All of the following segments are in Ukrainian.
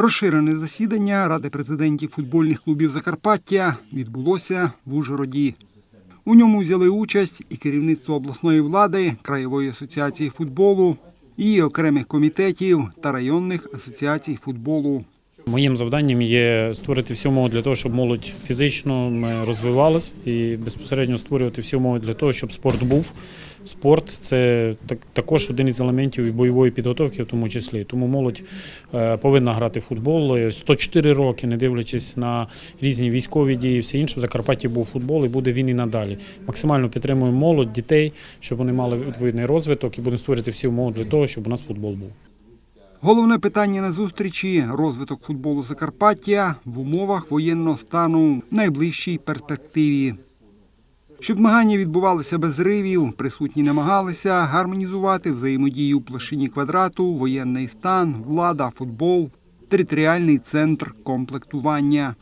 Розширене засідання Ради президентів футбольних клубів Закарпаття відбулося в Ужгороді. У ньому взяли участь і керівництво обласної влади, краєвої асоціації футболу, і окремих комітетів та районних асоціацій футболу. Моїм завданням є створити всі умови для того, щоб молодь фізично розвивалась і безпосередньо створювати всі умови для того, щоб спорт був. Спорт це так- також один із елементів бойової підготовки, в тому числі. Тому молодь е, повинна грати в футбол. Е, 104 роки, не дивлячись на різні військові дії, і все інше, в Закарпатті був футбол і буде він і надалі. Максимально підтримуємо молодь, дітей, щоб вони мали відповідний розвиток і будемо створити всі умови для того, щоб у нас футбол був. Головне питання на зустрічі розвиток футболу Закарпаття в умовах воєнного стану в найближчій перспективі. Щоб змагання відбувалися без ривів, присутні намагалися гармонізувати взаємодію в площині квадрату, воєнний стан, влада, футбол, територіальний центр комплектування.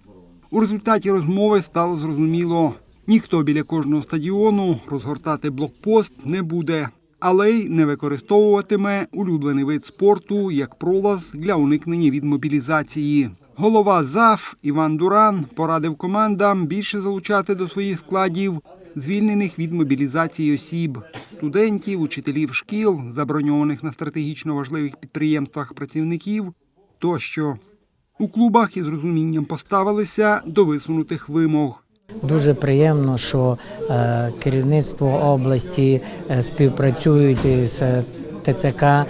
У результаті розмови стало зрозуміло, ніхто біля кожного стадіону розгортати блокпост не буде, але й не використовуватиме улюблений вид спорту як пролаз для уникнення від мобілізації. Голова ЗАФ Іван Дуран порадив командам більше залучати до своїх складів звільнених від мобілізації осіб, студентів, учителів шкіл, заброньованих на стратегічно важливих підприємствах працівників тощо. У клубах із розумінням поставилися до висунутих вимог. Дуже приємно, що е, керівництво області е, співпрацюють е, ТЦК, е,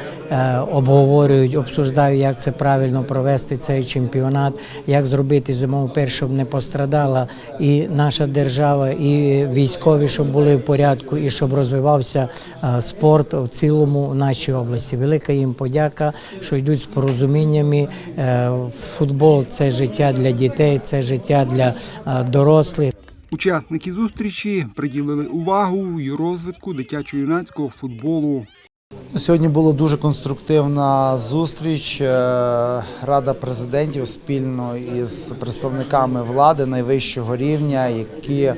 обговорюють, обсуждають, як це правильно провести цей чемпіонат, як зробити зимову перш, щоб не пострадала і наша держава, і військові, щоб були в порядку, і щоб розвивався е, спорт в цілому в нашій області. Велика їм подяка, що йдуть з порозуміннями. Е, Футбол це життя для дітей, це життя для дорослих. Учасники зустрічі приділили увагу й розвитку дитячо-юнацького футболу. Сьогодні була дуже конструктивна зустріч. Е, Рада президентів спільно із представниками влади найвищого рівня, які,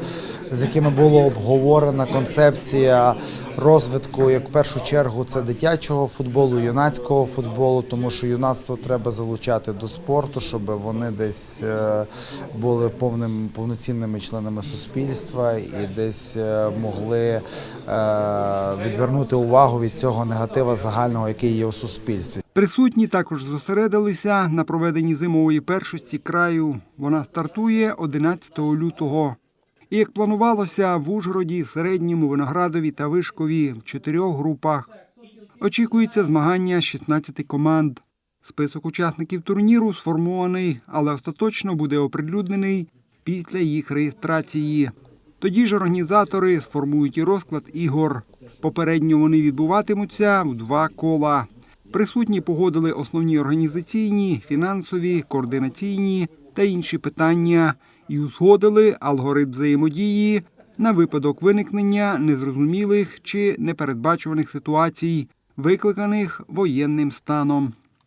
з якими була обговорена концепція розвитку, як в першу чергу, це дитячого футболу, юнацького футболу, тому що юнацтво треба залучати до спорту, щоб вони десь е, були повним повноцінними членами суспільства і десь е, могли е, відвернути увагу від цього негатива загального, який є у суспільстві. Присутні також зосередилися на проведенні зимової першості краю. Вона стартує 11 лютого. І як планувалося, в Ужгороді, Середньому, Виноградові та Вишкові в чотирьох групах. Очікується змагання з 16 команд. Список учасників турніру сформований, але остаточно буде оприлюднений після їх реєстрації. Тоді ж організатори сформують і розклад ігор. Попередньо вони відбуватимуться в два кола. Присутні погодили основні організаційні, фінансові, координаційні та інші питання і узгодили алгоритм взаємодії на випадок виникнення незрозумілих чи непередбачуваних ситуацій, викликаних воєнним станом.